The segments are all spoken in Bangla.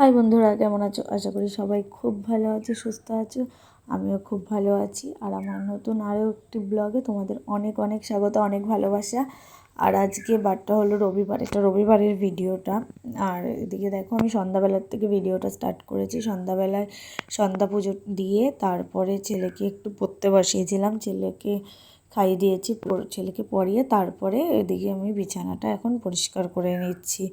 হাই বন্ধুরা, কেমন আছো? আশা করি সবাই খুব ভালো আছে, সুস্থ আছো। আমিও খুব ভালো আছি। আর আমার নতুন আরও একটি ব্লগে তোমাদের অনেক অনেক স্বাগত, অনেক ভালোবাসা। আর আজকে বারটা হলো রবিবার, এটা রবিবারের ভিডিওটা। আর এদিকে দেখো, আমি সন্ধ্যাবেলার থেকে ভিডিওটা স্টার্ট করেছি। সন্ধ্যাবেলায় সন্ধ্যা পুজো দিয়ে তারপরে ছেলেকে একটু পড়তে বসিয়েছিলাম। ছেলেকে খাইয়ে দিয়েছি ছেলেকে পরিয়ে। তারপরে এদিকে আমি বিছানাটা এখন পরিষ্কার করে নিচ্ছি।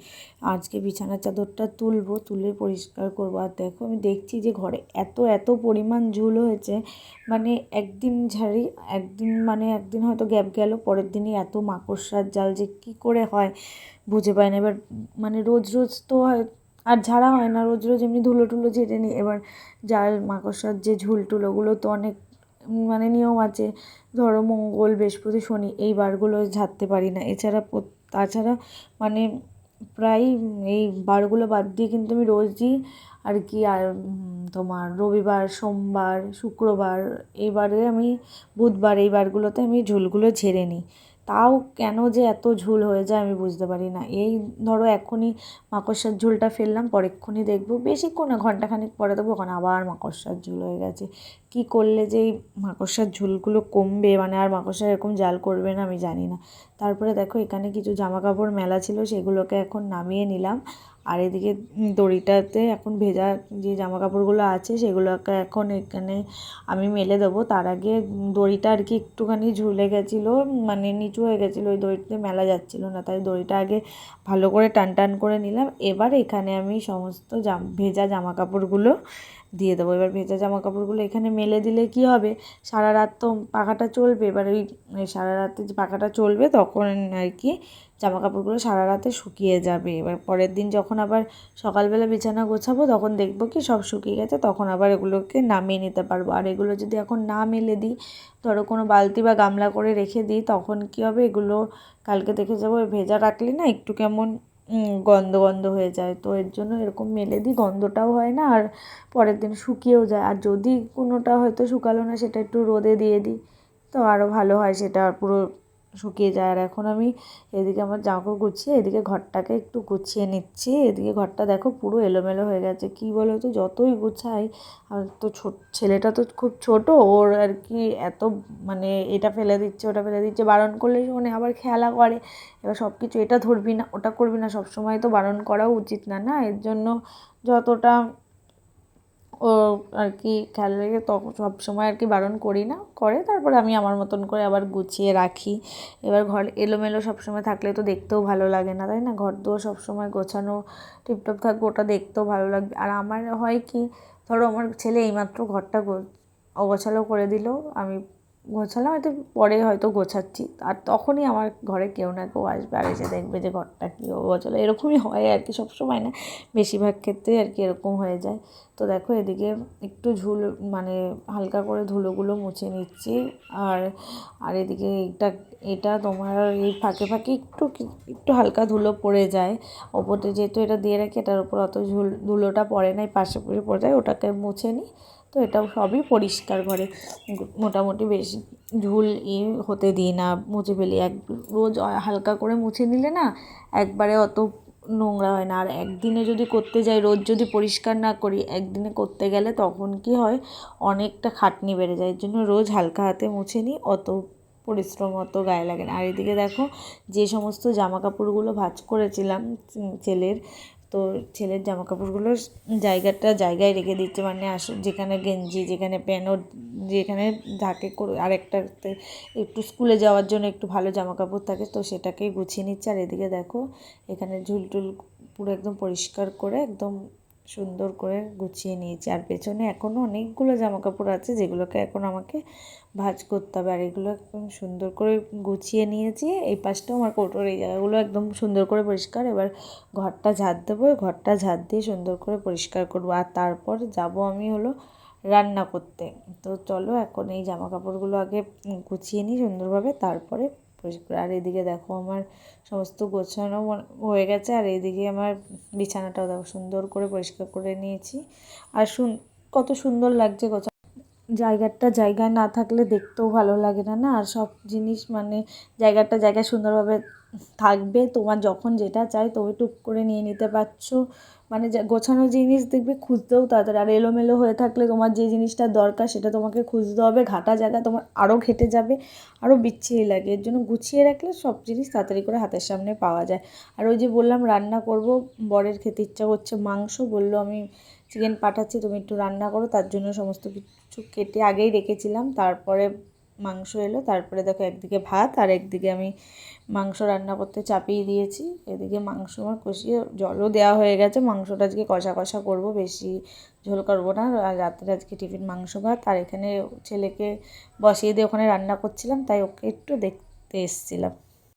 আজকে বিছানার চাদরটা তুলবো, তুলে পরিষ্কার করব। আর দেখো, আমি দেখছি যে ঘরে এত এত পরিমাণ ঝুল হয়েছে। মানে একদিন ঝাড়ি, একদিন মানে একদিন হয়তো গ্যাপ গেল, পরের দিনই এত মাকড়সার জাল যে কী করে হয় বুঝে পাই না। এবার মানে রোজ রোজ তো হয়, আর ঝাড়া হয় না। রোজ রোজ এমনি ধুলো টুলো ঝেড়ে নিই এবার জাল, মাকড়সার যে ঝুল টুলোগুলো তো অনেক মানে নিয়ম আছে, ধরো মঙ্গল, বৃহস্পতি, শনি, এই বারগুলো ঝাড়তে পারি না। এছাড়া তাছাড়া মানে প্রায় এই বারগুলো বাদ দিয়ে কিন্তু আমি রোজই আর কি আর তোমার রবিবার, সোমবার, শুক্রবার এইবারে আমি বুধবার এই বারগুলোতে আমি ঝুলগুলো ঝেড়ে নিই। তাও কেন যে এত ঝুল হয়ে যায় আমি বুঝতে পারি না। এই ধরো এখনই মাকড়সার ঝুলটা ফেললাম, পরেক্ষণই দেখব, বেশিক্ষণ না, ঘন্টাখানিক পরে দেবো ওখানে আবার মাকড়সার ঝুল হয়ে গেছে। কি করলে যে এই মাকড়সার ঝুলগুলো কমবে? মানে আর মাকড়সা এরকম জাল করবে না, আমি জানি না। তারপরে দেখো, এখানে কিছু জামা কাপড় মেলা ছিল, সেগুলোকে এখন নামিয়ে নিলাম। আর এদিকে দড়িটাতে এখন ভেজা যে জামা কাপড়গুলো আছে, সেগুলোকে এখন এখানে আমি মেলে দেবো। তার আগে দড়িটা আর কি একটুখানি ঝুলে গেছিল মানে নিচু হয়ে গেছিল, ওই দড়িতে মেলা যাচ্ছিল না। তাই দড়িটা আগে ভালো করে টান টান করে নিলাম। এবার এখানে আমি সমস্ত জাম, ভেজা জামা কাপড়গুলো দিয়ে দেবো। এবার ভেজা জামা কাপড়গুলো এখানে মেলে দিলে কি হবে? সারা রাত তো পাখাটা চলবে। এবার ওই সারা রাতে যে পাখাটা চলবে তখন আর কি জামা কাপড়গুলো সারা রাতে শুকিয়ে যাবে। এবার পরের দিন যখন আবার সকালবেলা বিছানা গোছাবো তখন দেখব কি সব শুকিয়ে গেছে। তখন আবার এগুলোকে নামিয়ে নিতে পারব। আর এগুলো যদি এখন না মেলে দিই, ধরো কোনো বালতি বা গামলা করে রেখে দিই, তখন কী হবে? এগুলো কালকে দেখে যাব। ভেজা রাখলে না একটু কেমন গন্ধ গন্ধ হয়ে যায়। তো এর জন্য এরকম মেলে দিই গন্ধটাও হয় না আর পরের দিন শুকিয়েও যায়। আর যদি কোনোটা হয়তো শুকালো না, সেটা একটু রোদে দিয়ে দিই। তো আরও ভালো হয় সেটা পুরো শুকিয়ে যায়। আর এখন আমি এদিকে আমার জামাকাপড় গুছিয়ে, এদিকে ঘরটাকে একটু গুছিয়ে নিচ্ছি। এদিকে ঘরটা দেখো পুরো এলোমেলো হয়ে গেছে। কী বলো তো, যতই গুছাই, আর তো ছোট ছেলেটা তো খুব ছোট, ওর আর কি এত মানে এটা ফেলে দিচ্ছে, ওটা ফেলে দিচ্ছে। বারণ করলে মানে আবার খেলা করে। এবার সব কিছু এটা ধরবি না, ওটা করবি না সব সময় তো বারণ করাও উচিত না না? এর জন্য যতটা ও আর কি খেয়াল রেখে সব সময় আর কি বারণ করি না, করে। তারপরে আমি আমার মতন করে আবার গুছিয়ে রাখি। এবার ঘর এলোমেলো সবসময় থাকলে তো দেখতেও ভালো লাগে না, তাই না? ঘর দুয়ার সবসময় গোছানো, টিপটপ থাকবে, ওটা দেখতেও ভালো লাগবে। আর আমার হয় কি, ধরো আমার ছেলে এইমাত্র ঘরটা অগোছালো করে দিল, আমি গোছালাম হয়তো পরে হয়তো গোছাচ্ছি। আর তখনই আমার ঘরে কেউ না কেউ আসবে আর এসে দেখবে যে ঘরটা কী গোছালো এরকমই হয় আর কি, সবসময় না বেশিরভাগ ক্ষেত্রে আর কি এরকম হয়ে যায়। তো দেখো এদিকে একটু ঝুল মানে হালকা করে ধুলোগুলো মুছে নিচ্ছি। আর আর এদিকে এটা এটা তোমার এই ফাঁকে ফাঁকে একটু একটু হালকা ধুলো পড়ে যায়। ওপরে যেহেতু এটা দিয়ে রাখি, এটার উপর অত ঝুল, ধুলোটা পড়ে নাই পাশে পড়ে পড়ে যায়, ওটাকে মুছে নিই। তো এটাও সবই পরিষ্কার ঘরে। মোটামুটি বেশ ঝুল ই হতে দিই না, মুছে ফেলি। এক রোজ হালকা করে মুছে নিলে না একবারে অত নোংরা হয় না। আর একদিনে যদি করতে যাই, রোজ যদি পরিষ্কার না করি, একদিনে করতে গেলে তখন কি হয়, অনেকটা খাটনি বেড়ে যায়। এর জন্য রোজ হালকা হাতে মুছে নিই, অত পরিশ্রম অত গায়ে লাগে না। আর এদিকে দেখো, যে সমস্ত জামা কাপড়গুলো ভাজ করেছিলাম ছেলের তো ছেলের জামা কাপড়গুলো জায়গাটা জায়গায় রেখে দিচ্ছে মানে আস, যেখানে গেঞ্জি, যেখানে প্যান্ট, যেখানে ঢাকে করে আরেকটা একটু স্কুলে যাওয়ার জন্য একটু ভালো জামা কাপড় থাকে, তো সেটাকেই গুছিয়ে নিচ্ছে। আর এদিকে দেখো, এখানে ঝুলটুল পুরো একদম পরিষ্কার করে একদম সুন্দর করে গুছিয়ে নিয়েছি। আর পেছনে এখনও অনেকগুলো জামা কাপড় আছে যেগুলোকে এখন আমাকে ভাজ করতে হবে। আর এগুলো একদম সুন্দর করে গুছিয়ে নিয়েছি। এই পাশটাও আমার কৌটোর, এই জায়গাগুলো একদম সুন্দর করে পরিষ্কার। এবার ঘরটা ঝাড় দেবো। ঘরটা ঝাড় দিয়ে সুন্দর করে পরিষ্কার করব। আর তারপর যাব আমি হলো রান্না করতে। তো চলো এখন এই জামা কাপড়গুলো আগে গুছিয়ে নিই সুন্দরভাবে। তারপরে আর এদিকে দেখো আমার সমস্ত গোছানো হয়ে গেছে, আর এদিকে আমার বিছানাটাও দেখো সুন্দর করে পরিষ্কার করে নিয়েছি। আর শুন কত সুন্দর লাগছে গোছা জায়গাটা জায়গায় না থাকলে দেখতেও ভালো লাগে না না? আর সব জিনিস মানে জায়গাটা জায়গায় সুন্দরভাবে থাকবে, তোমার যখন যেটা চাই তবে টুক করে নিয়ে নিতে পারছ। মানে গোছানো জিনিস দেখবে খুঁজতেও তাড়াতাড়ি, আর এলোমেলো হয়ে থাকলে তোমার যে জিনিসটা দরকার সেটা তোমাকে খুঁজতে হবে, ঘাটা জায়গা তোমার আরও ঘেটে যাবে আরও বিচ্ছিরি লাগে। এর জন্য গুছিয়ে রাখলে সব জিনিস তাড়াতাড়ি করে হাতের সামনে পাওয়া যায়। আর ওই যে বললাম, রান্না করব, বরের খেতে ইচ্ছা করছে মাংস, বলল আমি চিকেন পাঠাচ্ছি, তুমি একটু রান্না করো, তার জন্য সমস্ত কিছু কেটে আগেই রেখেছিলাম। তারপরে মাংস এলো, তারপরে দেখো একদিকে ভাত আর একদিকে আমি মাংস রান্না করতে চাপিয়ে দিয়েছি। এদিকে মাংস আমার কষিয়ে জলও দেওয়া হয়ে গেছে, মাংসটা আজকে কষা কষা করব, বেশি ঝোল করব না। আর রাত্রে আজকে টিফিন মাংস ভাত, আর এখানে ছেলেকে বসিয়ে দিয়ে ওখানে রান্না করছিলাম, তাই ওকে একটু দেখতে এসেছিলাম।